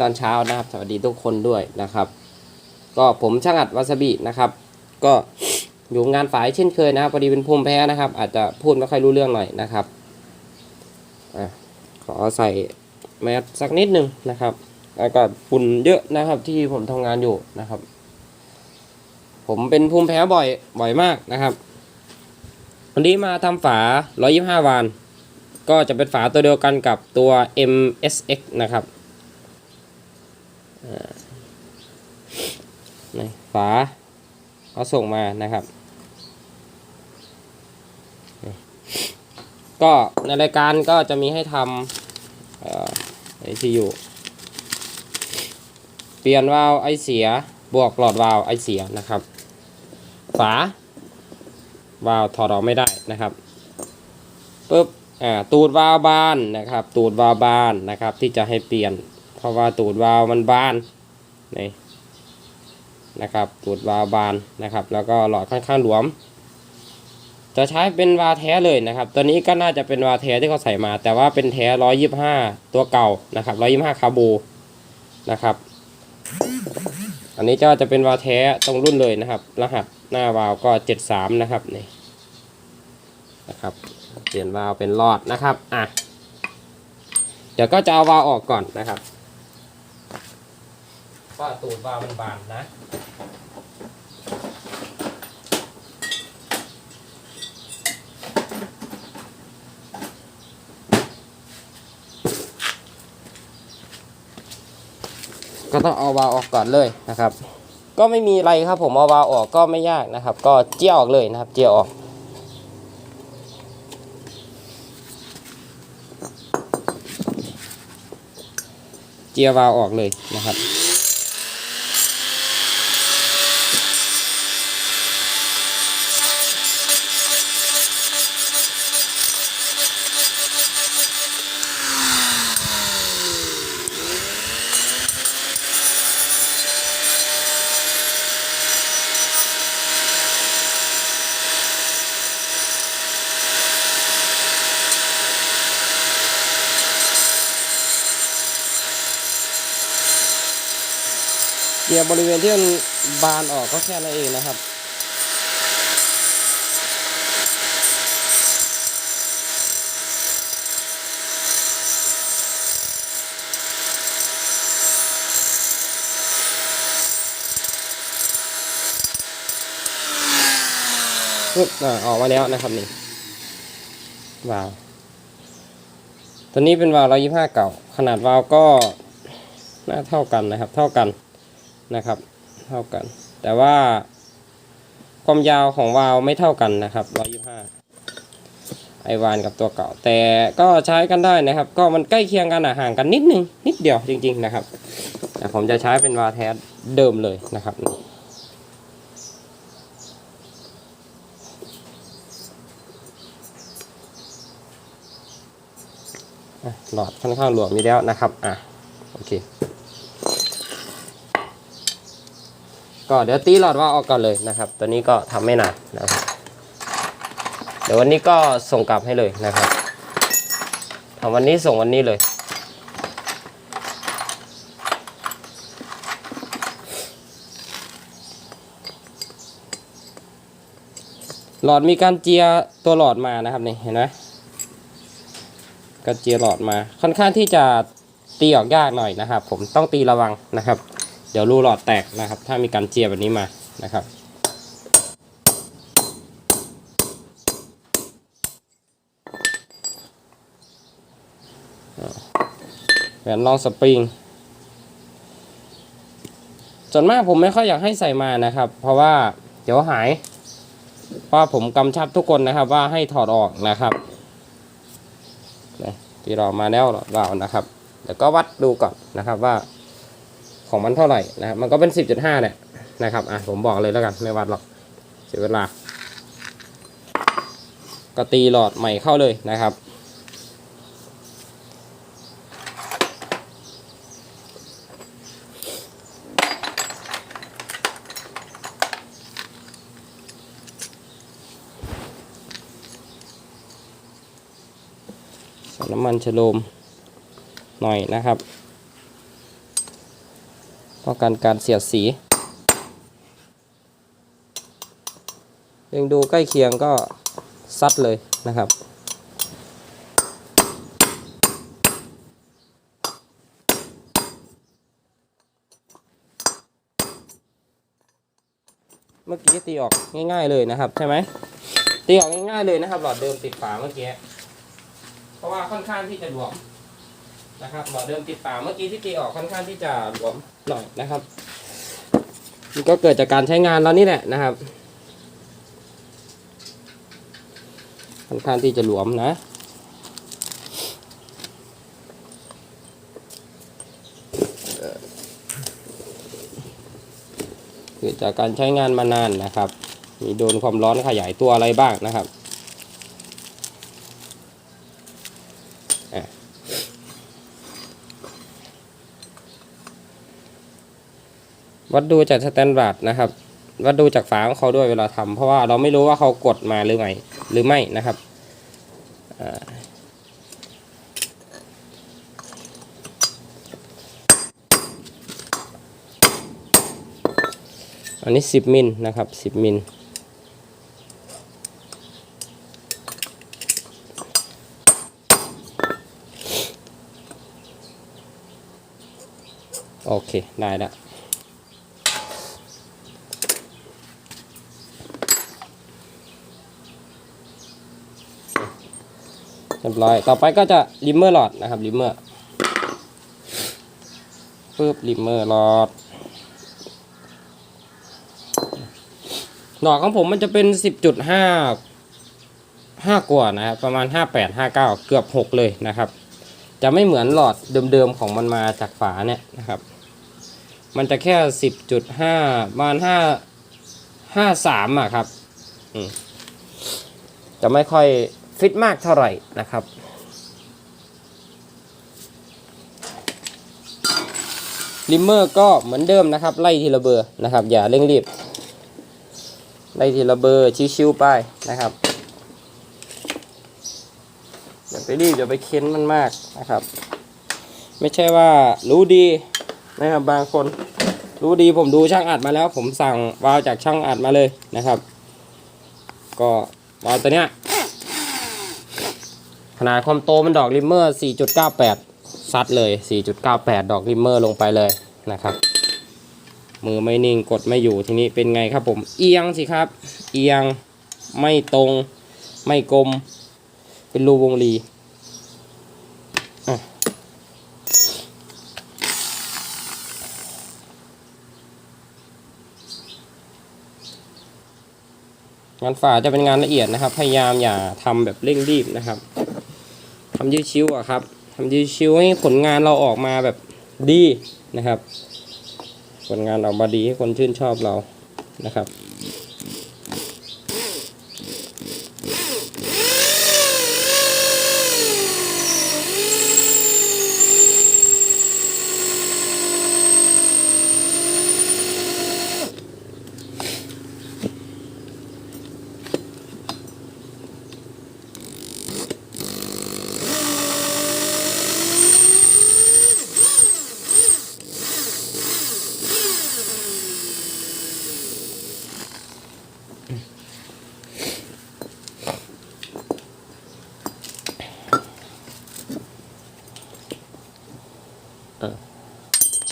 ตอนเช้านะครับ สวัสดีทุกคนด้วยนะครับ ก็ผมช่างอัดวาซาบินะครับ ก็อยู่งานฝายเช่นเคยนะครับพอดีเป็นภูมิแพ้นะครับ อาจจะพูดไม่ค่อยรู้เรื่องหน่อยนะครับอขอใส่แมสสักนิดนึงนะครับแล้วก็ฝุ่นเยอะนะครับ ที่ผมทำงานอยู่นะครับ ผมเป็นภูมิแพ้บ่อยบ่อยมากนะครับวันนี้มาทำฝา 125 วาน ก็จะเป็นฝาตัวเดียวกันกับตัว MSX นะครับ อ่านี่ฝาเขาส่งมานะครับ ก็ในรายการก็จะมีให้ทำไอซียูเปลี่ยนวาล์วไอเสียบวกหลอดวาล์วไอเสียนะครับ ฝาวาล์วถอดออกไม่ได้นะครับปุ๊บอ่าตูดวาล์วบานนะครับ ตูดวาล์วบานนะครับ ที่จะให้เปลี่ยน เพราะว่าตูดวาล์วมันบานนี่นะครับตูดวาล์วบานนะครับ แล้วก็หลอดค่อนข้างหลวม จะใช้เป็นวาแท้เลยนะครับ ตัวนี้ก็น่าจะเป็นวาแท้ที่เขาใส่มา แต่ว่าเป็นแท้125ตัวเก่านะครับ125คาร์บูนะครับ อันนี้ก็จะเป็นวาแท้ตรงรุ่นเลยนะครับ รหัสหน้าวาล์วก็73นะครับนี่นะครับเปลี่ยนวาล์วเป็นหลอดนะครับ อะ เดี๋ยวก็จะเอาวาล์วออกก่อนนะครับ ก็ตูดวาวมันบานนะ ก็ต้องเอาวาวออกก่อนเลยนะครับ ก็ไม่มีอะไรครับผมเอาวาวออกก็ไม่ยากนะครับ ก็เจี้ยออกเลยนะครับ เจี้ยออกเจียวาวออกเลยนะครับ ยบริเวณที่มันบานออกก็แค่นั้นเองนะครับปึ๊บอ่าออกมาแล้วนะครับนี่วาล์วตัวนี้เป็นวาล์ว125เก่า ขนาดวาล์วก็น่าเท่ากันนะครับ เท่ากัน นะครับ เท่ากัน แต่ว่าความยาวของวาล์วไม่เท่ากันนะครับ125ไอวานกับตัวเก่า แต่ก็ใช้กันได้นะครับ ก็มันใกล้เคียงกันอะห่างกันนิดนึงนิดเดียวจริง ๆนะครับ แต่ผมจะใช้เป็นวาแท้เดิมเลยนะครับหลอดค่อนข้างหลวมอยู่แล้วนะครับ อะ โอเค ก็เดี๋ยวตีหลอดว่าออกก่อนเลยนะครับ ตัวนี้ก็ทำไม่นานนะครับ เดี๋ยววันนี้ก็ส่งกลับให้เลยนะครับทำวันนี้ส่งวันนี้เลยหลอดมีการเจียตัวหลอดมานะครับนี่เห็นไหมก็เจียหลอดมาค่อนข้างที่จะตีออกยากหน่อยนะครับ ผมต้องตีระวังนะครับ เดี๋ยวรูหลอดแตกนะครับ ถ้ามีการเจียแบบนี้มานะครับแหวนรองสปริงส่วนมากผมไม่ค่อยอยากให้ใส่มานะครับ เพราะว่าเดี๋ยวหายเพราะผมกำชับทุกคนนะครับ ว่าให้ถอดออกนะครับที่เรามาแล้วเรานะครับ เดี๋ยวก็วัดดูก่อนนะครับว่า ของมันเท่าไหร่นะครับมันก็เป็น 10.5เนี่ยนะครับอะผมบอกเลยแล้วกันไม่วัดหรอกเสียเวลาก็ตีหลอดใหม่เข้าเลยนะครับ น้ำมันชโลมหน่อยนะครับ ป้องกันการเสียดสียังดูใกล้เคียงก็ซัดเลยนะครับ เมื่อกี้ตีออกง่ายๆเลยนะครับ ใช่ไหมตีออกง่ายๆเลยนะครับ หลอดเดิมติดฝาเมื่อกี้เพราะว่าค่อนข้างที่จะหลวมนะครับหลอดเดิมติดฝาเมื่อกี้ที่ตีออกค่อนข้างที่จะหลวม หน่อยนะครับมันก็เกิดจากการใช้งานเรานี่แหละนะครับค่อนข้างที่จะหลวมนะเกิดจากการใช้งานมานานนะครับ มีโดนความร้อนขยายตัวอะไรบ้างนะครับ วัดดูจากสแตนดาร์ดนะครับ วัดดูจากฝาของเขาด้วยเวลาทำเพราะว่าเราไม่รู้ว่าเขากดมาหรือไม่หรือไม่นะครับอันนี้ 10 มิลนะครับ 10 มิลโอเค ได้แล้ว รียบร้อย ต่อไปก็จะริมเมอร์หลอดนะครับริมเมอร์ปึ๊บริมเมอร์หลอดหนอกของผมมันจะเป็นสิบจุดห้าห้ากว่านะครับประมาณห้าแปดห้าเก้าเกือบหกเลยนะครับ จะไม่เหมือนหลอดเดิมๆของมันมาจากฝาเนี่ยนะครับ มันจะแค่สิบจุดห้าประมาณห้าห้าสามอะครับจะไม่ค่อย ฟิตมากเท่าไหร่นะครับลิมเมอร์ก็เหมือนเดิมนะครับ ไล่ทีละเบอร์นะครับ อย่าเร่งรีบได้ทีละเบอร์ชิวๆไปนะครับอย่าไปรีบอย่าไปเค้นมันมากนะครับ ไม่ใช่ว่ารู้ดีนะครับบางคนรู้ดีผมดูช่างอัดมาแล้ว ผมสั่งวาล์วจากช่างอัดมาเลยนะครับ ก็วาล์วตัวเนี้ย ขนาดความโตมันดอกริมเมอร์ 4.98 ซัดเลย 4.98 ดอกริมเมอร์ลงไปเลยนะครับ มือไม่นิ่งกดไม่อยู่ทีนี้เป็นไงครับผม เอียงสิครับ เอียงไม่ตรง ไม่กลม เป็นรูวงรีงานฝาจะเป็นงานละเอียดนะครับ พยายามอย่าทำแบบเร่งรีบนะครับ ทำยืดชิวอะครับทำยืดชิวให้ผลงานเราออกมาแบบดีนะครับ ผลงานออกมาดีให้คนชื่นชอบเรานะครับ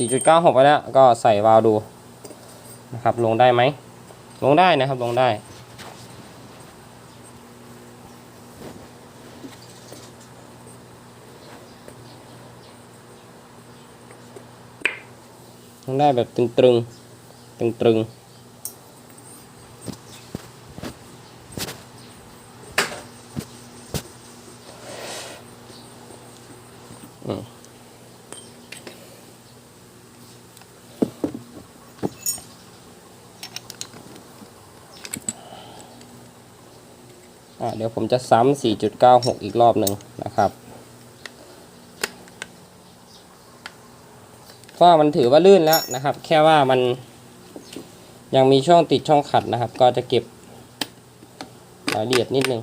4.96 ไปแล้ว ก็ใส่วาล์วดูนะครับ ลงได้ไหม ลงได้นะครับ ลงได้ ลงได้แบบตึงตึงตึงตรึงอืม อะเดี๋ยวผม จะซ้ำ4.96 อีกรอบหนึ่งนะครับเพราะว่ามันถือว่าลื่นแล้วนะครับ แค่ว่ามันยังมีช่องติดช่องขัดนะครับ ก็จะเก็บรายละเอียดนิดนึง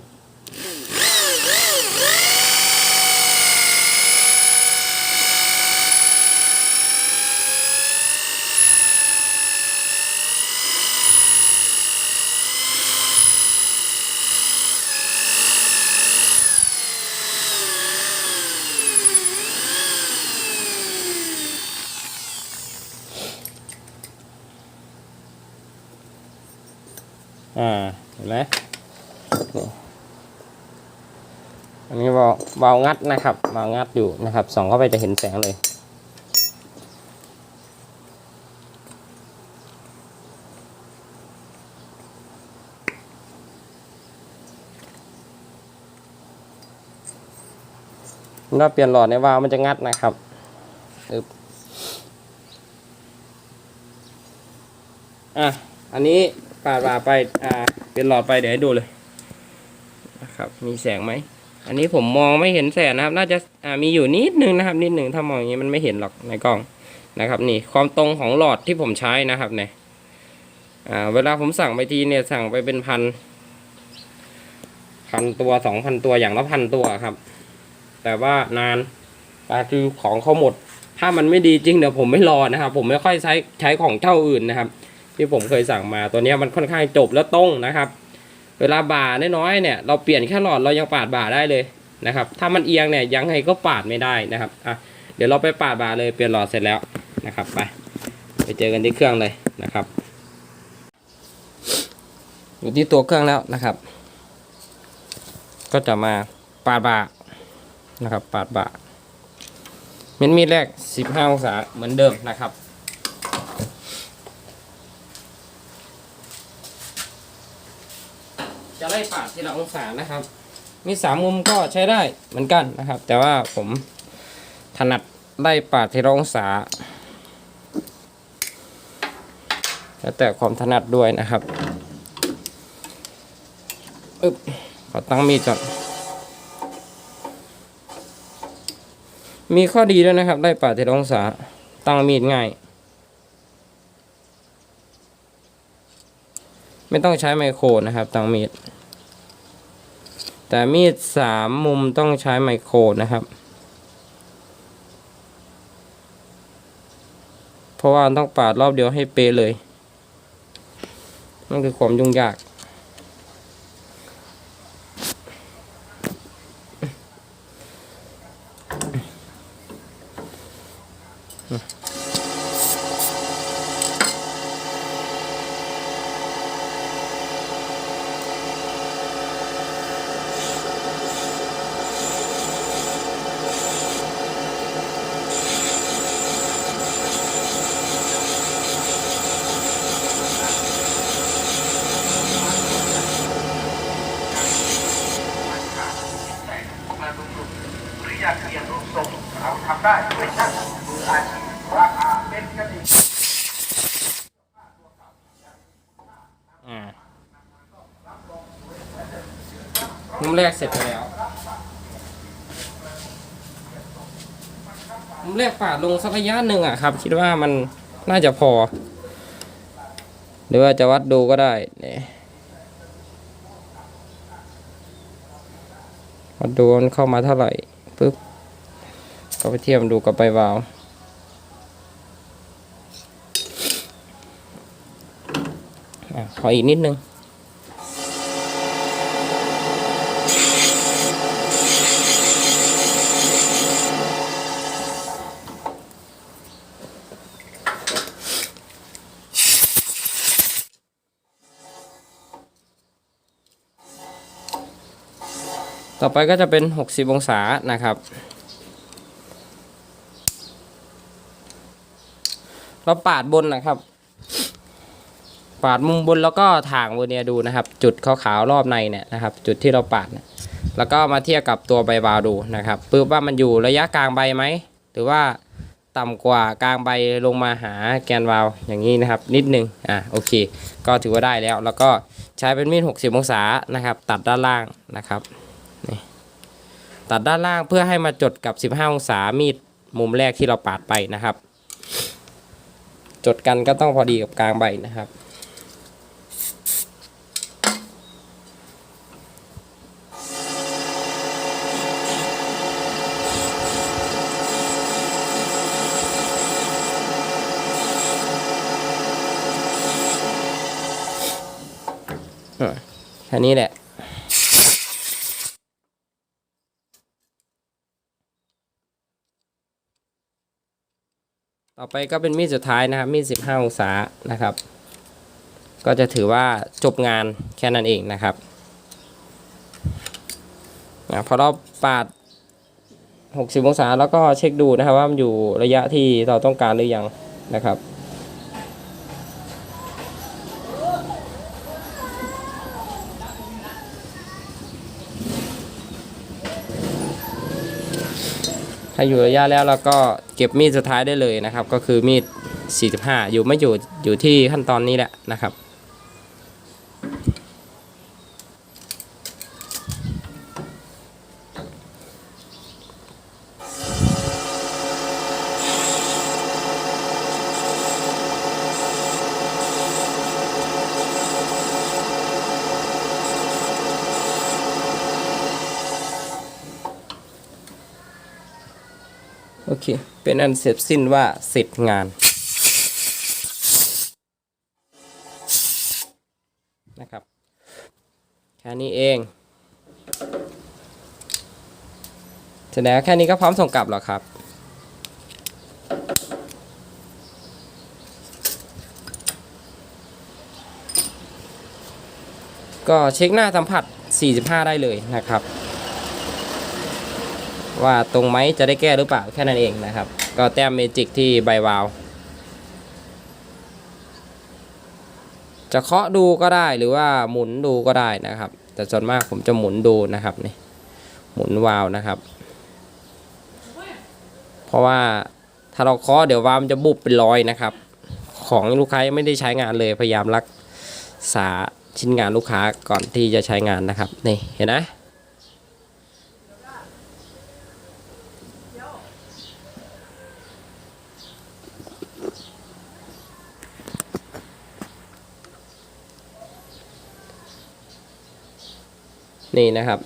อ่าเห็นไหมนี่อันนี้วาล์ววางัดนะครับวางัดอยู่นะครับส่องเข้าไปจะเห็นแสงเลยถ้าเปลี่ยนหลอดในวาล์วมันจะงัดนะครับอึบอะ อันนี้ ปาดวาไปอ่าเปลี่ยนหลอดไปเดี๋ยวให้ดูเลยนะครับมีแสงไหมอันนี้ผมมองไม่เห็นแสงนะครับ น่าจะอ่ามีอยู่นิดนึงนะครับ นิดนึงถ้ามองอย่างนี้มันไม่เห็นหรอกในกล้องนะครับ นี่ความตรงของหลอดที่ผมใช้นะครับเนี่ยอ่าเวลาผมสั่งไปทีเนี่ยสั่งไปเป็นพันพันตัวสองพันตัวอย่างละพันตัวครับ แต่ว่านานปาคือของเขาหมด ถ้ามันไม่ดีจริงเดี๋ยวผมไม่รอนะครับ ผมไม่ค่อยใช้ใช้ของเจ้าอื่นนะครับ ที่ผมเคยสั่งมาตัวนี้มันค่อนข้างจบแล้วตรงนะครับ เวลาบ่าน้อยๆเนี่ยเราเปลี่ยนแค่หลอดเรายังปาดบ่าได้เลยนะครับ ถ้ามันเอียงเนี่ยยังไงก็ปาดไม่ได้นะครับอะเดี๋ยวเราไปปาดบ่าเลยเปลี่ยนหลอดเสร็จแล้วนะครับไปไปเจอกันที่เครื่องเลยนะครับอยู่ที่ตัวเครื่องแล้วนะครับ ก็จะมาปาดบ่านะครับ ปาดบะเม็ดมีดแรก 15 องศาเหมือนเดิมนะครับ จะไล่ปาด ทีละองศานะครับ มีสามมุมก็ใช้ได้เหมือนกันนะครับ แต่ว่าผมถนัดไล่ปาดทีละองศาแล้วแต่ความถนัดด้วยนะครับอึบขอตั้งมีดก่อนมีข้อดีด้วยนะครับ ได้ปาดทีละองศาตั้งมีดง่าย ไม่ต้องใช้ไมโครนะครับตั้งมีด แต่มีดสามมุมต้องใช้ไมโครนะครับ เพราะว่าต้องปาดรอบเดียวให้เป๊ะเลย นั่นคือความยุ่งยากห รือยากเปลี่ยนรูปทรงเราทำได้ด้วยช่างมืออาชีพราคาเป็นกันเองอ่มุมแรกเสร็จไปแล้ว มุมแรกปาดลงสักระยะหนึ่งอะครับ คิดว่ามันน่าจะพอ หรือว่าจะวัดดูก็ได้เนี่ยวัดดูมันเข้ามาเท่าไหร่ ปุ๊บก็ไปเทียบดูกับใบวาล์วขออีกนิดนึง อไปก็จะเป็น 60 องศานะครับ เราปาดบนนะครับ ปาดมุมบนแล้วก็ถ่างบนเนี่ยดูนะครับ จุดขาวๆรอบในเนี่ยนะครับ จุดที่เราปาดเนี่ยแล้วก็มาเทียบกับตัวใบบาวดูนะครับปึ๊บว่ามันอยู่ระยะกลางใบไหมหรือว่าต่ำกว่ากลางใบลงมาหาแกนวาล์วอย่างนี้นะครับ นิดนึงอะโอเค ก็ถือว่าได้แล้ว แล้วก็ใช้เป็นมีด60 องศานะครับ ตัดด้านล่างนะครับ ตัดด้านล่างเพื่อให้มาจดกับ 15 องศามีดมุมแรกที่เราปาดไปนะครับ จดกันก็ต้องพอดีกับกลางใบนะครับอะแค่นี้แหละ ต่อไปก็เป็นมีดสุดท้ายนะครับมีด15 องศานะครับ ก็จะถือว่าจบงานแค่นั้นเองนะครับนะพอเราปาด 60 องศาแล้วก็เช็คดูนะครับว่ามันอยู่ระยะที่เราต้องการหรือยังนะครับ ถ้าอยู่ระยะแล้วเราก็เก็บมีดสุดท้ายได้เลยนะครับ ก็คือมีด 45 อยู่ไม่อยู่อยู่ที่ขั้นตอนนี้แหละนะครับ เค เป็นอันเสร็จสิ้นว่าเสร็จงานนะครับแค่นี้เองเสร็จแล้วแค่นี้ก็พร้อมส่งกลับแล้วครับก็เช็คหน้าสัมผัส 45 ได้เลยนะครับ ว่าตรงไหมจะได้แก้หรือเปล่าแค่นั้นเองนะครับ ก็แต้มเมจิกที่ใบวาล์วจะเคาะดูก็ได้หรือว่าหมุนดูก็ได้นะครับ แต่ส่วนมากผมจะหมุนดูนะครับนี่หมุนวาล์วนะครับ เพราะว่าถ้าเราเคาะเดี๋ยววาล์วมันจะบุบเป็นรอยนะครับ ของลูกค้ายังไม่ได้ใช้งานเลยพยายามรักษาชิ้นงานลูกค้าก่อนที่จะใช้งานนะครับนี่เห็นไหม นี่นะครับ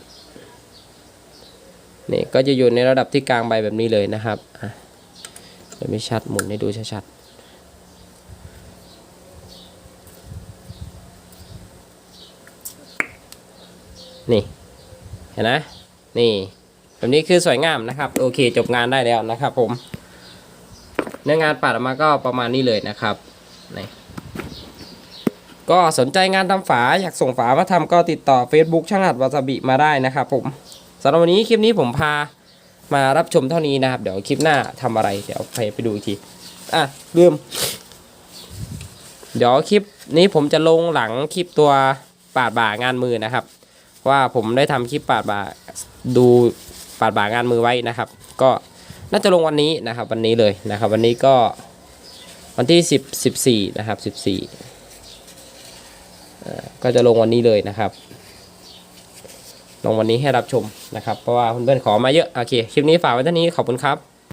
นี่ก็จะอยู่ในระดับที่กลางใบแบบนี้เลยนะครับอะเดี๋ยวไม่ชัดหมุนให้ดูชัดๆนี่เห็นไหมนี่แบบนี้คือสวยงามนะครับ โอเคจบงานได้แล้วนะครับผมเนื้องานปัดออกมาก็ประมาณนี้เลยนะครับนี่ ก็สนใจงานทำฝาอยากส่งฝามาทำก็ติดต่อ Facebook ช่างหัดวาซาบิมาได้นะครับผมสำหรับวันนี้คลิปนี้ผมพามารับชมเท่านี้นะครับ เดี๋ยวคลิปหน้าทำอะไร เดี๋ยวไปไปดูอีกทีอะลืม เดี๋ยวคลิปนี้ผมจะลงหลังคลิปตัวปาดบ่างานมือนะครับ ว่าผมได้ทำคลิปปาดบ่าดูปาดบ่างานมือไว้นะครับ ก็น่าจะลงวันนี้นะครับ วันนี้เลยนะครับ วันนี้ก็วันที่10 14นะครับ14 ก็จะลงวันนี้เลยนะครับ ลงวันนี้ให้รับชมนะครับ เพราะว่าเพื่อนๆขอมาเยอะ โอเค คลิปนี้ฝากไว้เท่านี้ขอบคุณครับ